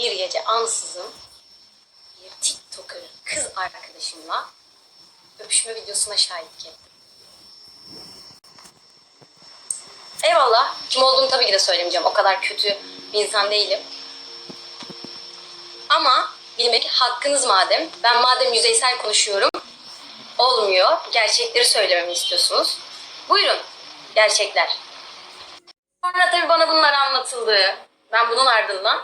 bir gece ansızın bir TikToker kız arkadaşımla öpüşme videosuna şahitlik ettim. Eyvallah. Kim olduğunu tabii ki de söylemeyeceğim. O kadar kötü bir insan değilim. Ama bilmek hakkınız madem. Ben madem yüzeysel konuşuyorum. Olmuyor. Gerçekleri söylememi istiyorsunuz. Buyurun. Gerçekler. Sonra tabii bana bunlar anlatıldı. Ben bunun ardından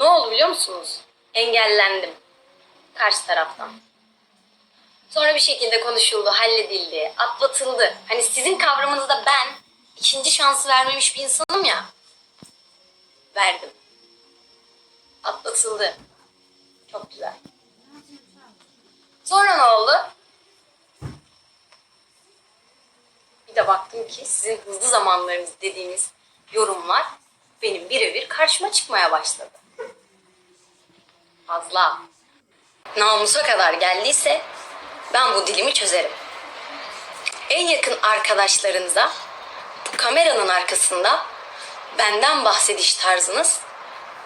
ne oldu biliyor musunuz? Engellendim. Karşı taraftan. Sonra bir şekilde konuşuldu, halledildi, atlatıldı. Hani sizin kavramınızda ben ikinci şansı vermemiş bir insanım ya. Verdim. Atlatıldı. Çok güzel. Sonra ne oldu? Bir de baktım ki sizin hızlı zamanlarınız dediğiniz yorumlar benim birebir karşıma çıkmaya başladı. Fazla. Namusa kadar geldiyse ben bu dilimi çözerim. En yakın arkadaşlarınıza bu kameranın arkasında benden bahsediş tarzınız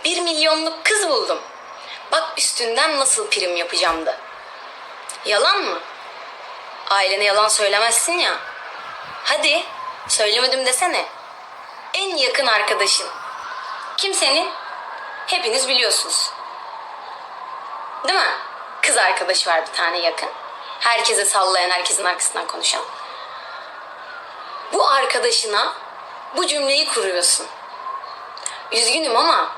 bir milyonluk kız buldum. Bak üstünden nasıl prim yapacağımdı. Yalan mı? Ailene yalan söylemezsin ya. Hadi söylemedim desene. En yakın arkadaşın. Kim senin? Hepiniz biliyorsunuz. Değil mi? Kız arkadaşı var bir tane yakın. Herkese sallayan, herkesin arkasından konuşan. Bu arkadaşına bu cümleyi kuruyorsun. Üzgünüm ama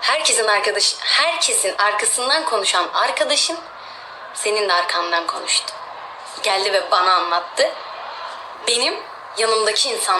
herkesin arkadaş herkesin arkasından konuşan arkadaşın senin de arkandan konuştu. Geldi ve bana anlattı. Benim yanımdaki insan